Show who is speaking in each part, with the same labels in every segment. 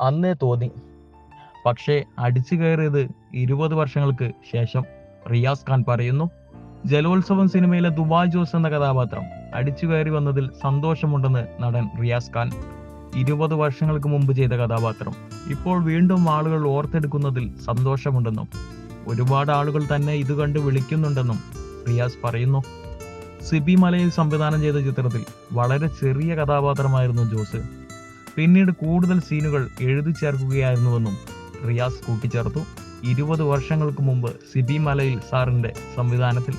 Speaker 1: അന്നേ തോന്നി. പക്ഷേ അടിച്ചു കയറിയത് ഇരുപത് വർഷങ്ങൾക്ക് ശേഷം റിയാസ് ഖാൻ പറയുന്നു ജലോത്സവം സിനിമയിലെ ദുബായ് ജോസ് എന്ന കഥാപാത്രം അടിച്ചു കയറി വന്നതിൽ സന്തോഷമുണ്ടെന്ന് നടൻ റിയാസ് ഖാൻ ഇരുപത് വർഷങ്ങൾക്ക് മുമ്പ് ചെയ്ത കഥാപാത്രം. ഇപ്പോൾ വീണ്ടും ആളുകൾ ഓർത്തെടുക്കുന്നതിൽ സന്തോഷമുണ്ടെന്നും ഒരുപാട് ആളുകൾ തന്നെ ഇത് കണ്ട് വിളിക്കുന്നുണ്ടെന്നും റിയാസ് പറയുന്നു. സിബി മലയിൽ സംവിധാനം ചെയ്ത ചിത്രത്തിൽ വളരെ ചെറിയ കഥാപാത്രമായിരുന്നു ജോസ്. പിന്നീട് കൂടുതൽ സീനുകൾ എഴുതി ചേർക്കുകയായിരുന്നുവെന്നും റിയാസ് കൂട്ടിച്ചേർത്തു. ഇരുപത് വർഷങ്ങൾക്ക് മുമ്പ് സിബി മലയിൽ സാറിന്റെ സംവിധാനത്തിൽ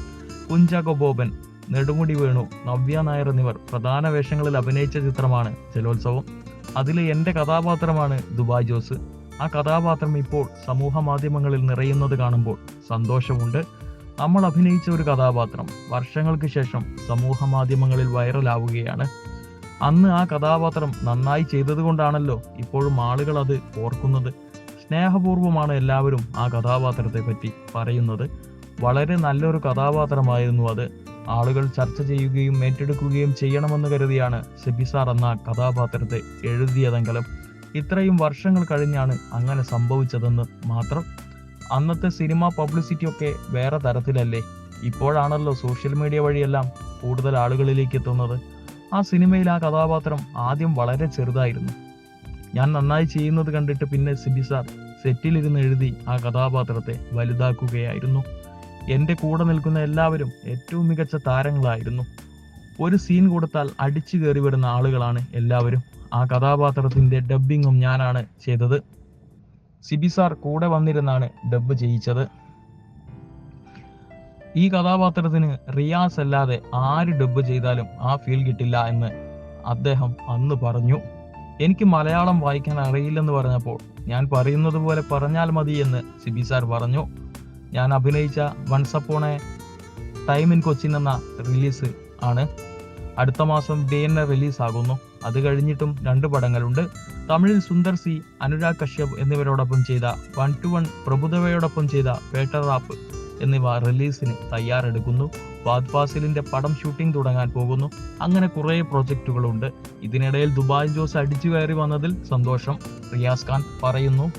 Speaker 1: കുഞ്ചാക്കോ ബോബൻ നെടുമുടി വേണു നവ്യ നായർ എന്നിവർ പ്രധാന വേഷങ്ങളിൽ അഭിനയിച്ച ചിത്രമാണ് ജലോത്സവം. അതിലെ എന്റെ കഥാപാത്രമാണ് ദുബായ് ജോസ്. ആ കഥാപാത്രം ഇപ്പോൾ സമൂഹ മാധ്യമങ്ങളിൽ നിറയുന്നത് കാണുമ്പോൾ സന്തോഷമുണ്ട്. നമ്മൾ അഭിനയിച്ച ഒരു കഥാപാത്രം വർഷങ്ങൾക്ക് ശേഷം സമൂഹ മാധ്യമങ്ങളിൽ വൈറലാവുകയാണ്. അന്ന് ആ കഥാപാത്രം നന്നായി ചെയ്തതുകൊണ്ടാണല്ലോ ഇപ്പോഴും ആളുകൾ അത് ഓർക്കുന്നത്. സ്നേഹപൂർവമാണ് എല്ലാവരും ആ കഥാപാത്രത്തെ പറ്റി പറയുന്നത്. വളരെ നല്ലൊരു കഥാപാത്രമായിരുന്നു അത്. ആളുകൾ ചർച്ച ചെയ്യുകയും ഏറ്റെടുക്കുകയും ചെയ്യണമെന്ന് കരുതിയാണ് സെബിസാർ എന്ന കഥാപാത്രത്തെ എഴുതിയതെങ്കിലും. ഇത്രയും വർഷങ്ങൾ കഴിഞ്ഞാണ് അങ്ങനെ സംഭവിച്ചതെന്ന് മാത്രം. അന്നത്തെ സിനിമ പബ്ലിസിറ്റി ഒക്കെ വേറെ തരത്തിലല്ലേ? ഇപ്പോഴാണല്ലോ സോഷ്യൽ മീഡിയ വഴിയെല്ലാം കൂടുതൽ ആളുകളിലേക്ക് എത്തുന്നത്. ആ സിനിമയിൽ ആ കഥാപാത്രം ആദ്യം വളരെ ചെറുതായിരുന്നു. ഞാൻ നന്നായി ചെയ്യുന്നത് കണ്ടിട്ട് പിന്നെ സിബി സാർ സെറ്റിലിരുന്ന് എഴുതി ആ കഥാപാത്രത്തെ വലുതാക്കുകയായിരുന്നു. എന്റെ കൂടെ നിൽക്കുന്ന എല്ലാവരും ഏറ്റവും മികച്ച താരങ്ങളായിരുന്നു. ഒരു സീൻ കൊടുത്താൽ അടിച്ചു കയറി വരുന്ന ആളുകളാണ് എല്ലാവരും. ആ കഥാപാത്രത്തിന്റെ ഡബ്ബിങ്ങും ഞാനാണ് ചെയ്തത്. സിബി സാർ കൂടെ വന്നിരുന്നാണ് ഡബ്ബ് ചെയ്യിച്ചത്. ഈ കഥാപാത്രത്തിന് റിയാസ് അല്ലാതെ ആര് ഡബ് ചെയ്താലും ആ ഫീൽ കിട്ടില്ല എന്ന് അദ്ദേഹം അന്ന് പറഞ്ഞു. എനിക്ക് മലയാളം വായിക്കാൻ അറിയില്ലെന്ന് പറഞ്ഞപ്പോൾ ഞാൻ പറയുന്നത് പോലെ പറഞ്ഞാൽ മതി എന്ന് സിബി സാർ പറഞ്ഞു. ഞാൻ അഭിനയിച്ച once upon time in Cochin എന്ന റിലീസ് ആണ്. അടുത്ത മാസം ഡേ എൻ റിലീസ് ആകുന്നു. അത് കഴിഞ്ഞിട്ടും രണ്ട് പടങ്ങളുണ്ട്. തമിഴിൽ സുന്ദർ സി അനുരാഗ് കശ്യപ് എന്നിവരോടൊപ്പം ചെയ്ത വൺ ടു വൺ പ്രഭുദേവയോടൊപ്പം ചെയ്ത പേട്ടർ റാപ്പ് എന്നിവ റിലീസിന് തയ്യാറെടുക്കുന്നു. ഫാദ് ഫാസിലിന്റെ പടം ഷൂട്ടിംഗ് തുടങ്ങാൻ പോകുന്നു. അങ്ങനെ കുറേ പ്രോജക്റ്റുകളുണ്ട്. ഇതിനിടയിൽ ദുബായ് ജോസ് അടിച്ചു കയറി വന്നതിൽ സന്തോഷം. റിയാസ് ഖാൻ പറയുന്നു